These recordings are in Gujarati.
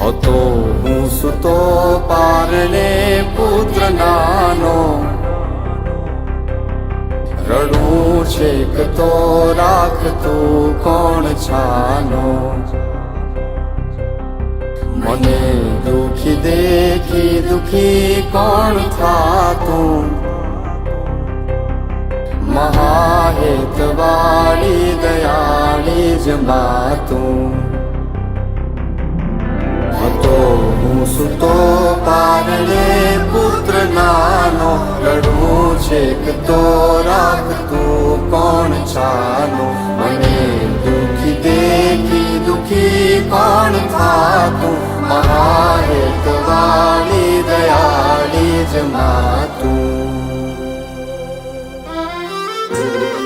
હતો હું સુતો પારણે પુત્ર નાનો. રડું છેક તો રાખતું કોણ છાનો. મને દુખી દેખી દુખી કોણ થાતું? મહાહેતવાળી દયાળી જ માતું સુતો પારણે પુત્ર નાનો લડવું છેક તો રાખતું કોણ છાનો મને દુખી દેખી દુખી કોણ થાતું? મહાહેતવાળી દયાળી જ માતું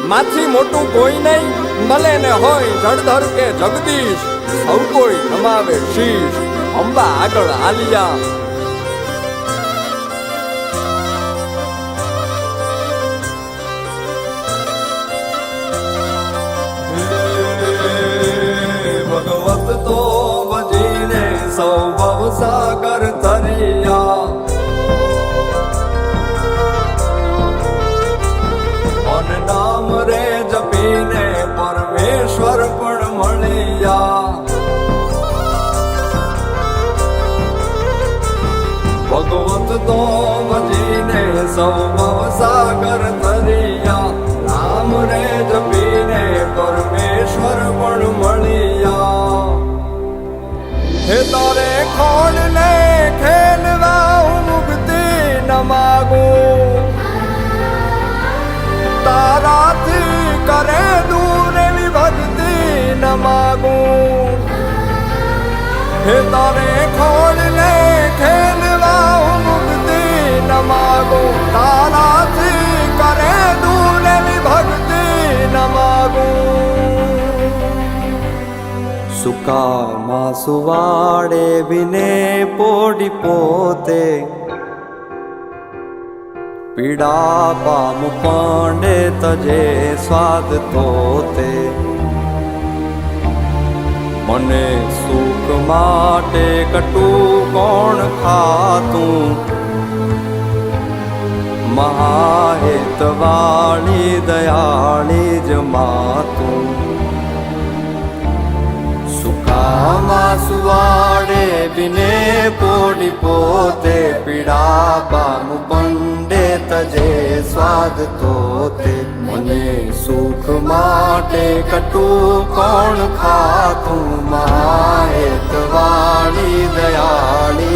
માથી મોટું કોઈ નહીં મળે ને હોય જળધર કે જગદીશ. સૌ કોઈ નમાવે શીશ. અંબા આગળ આલિયા તો ભજીને સૌ સાગર તરિયા રામ રે જપીને પરમેશ્વર પણ મળ્યા. હે તારે ખોડ ને ખેલવા હું મુક્તિ ન માગો. તારાથી કરે દૂર એવી ભક્તિ ન માગો. હે તારે ખોલ સુકામાં સુવાડે વિને પોડી પોતે. પીડા પામ પાંડે તજે સ્વાદ તોતે. મને સુખ માટે કટું કોણ ખાતું? મહાહેતવાળી દયાળી જ માતું. પોડી પોતે પીડા પામ પંડે તજે સ્વાદ તોતે મને સુખ માટે કટું કોણ ખાતું મહાહેતવાળી દયાળી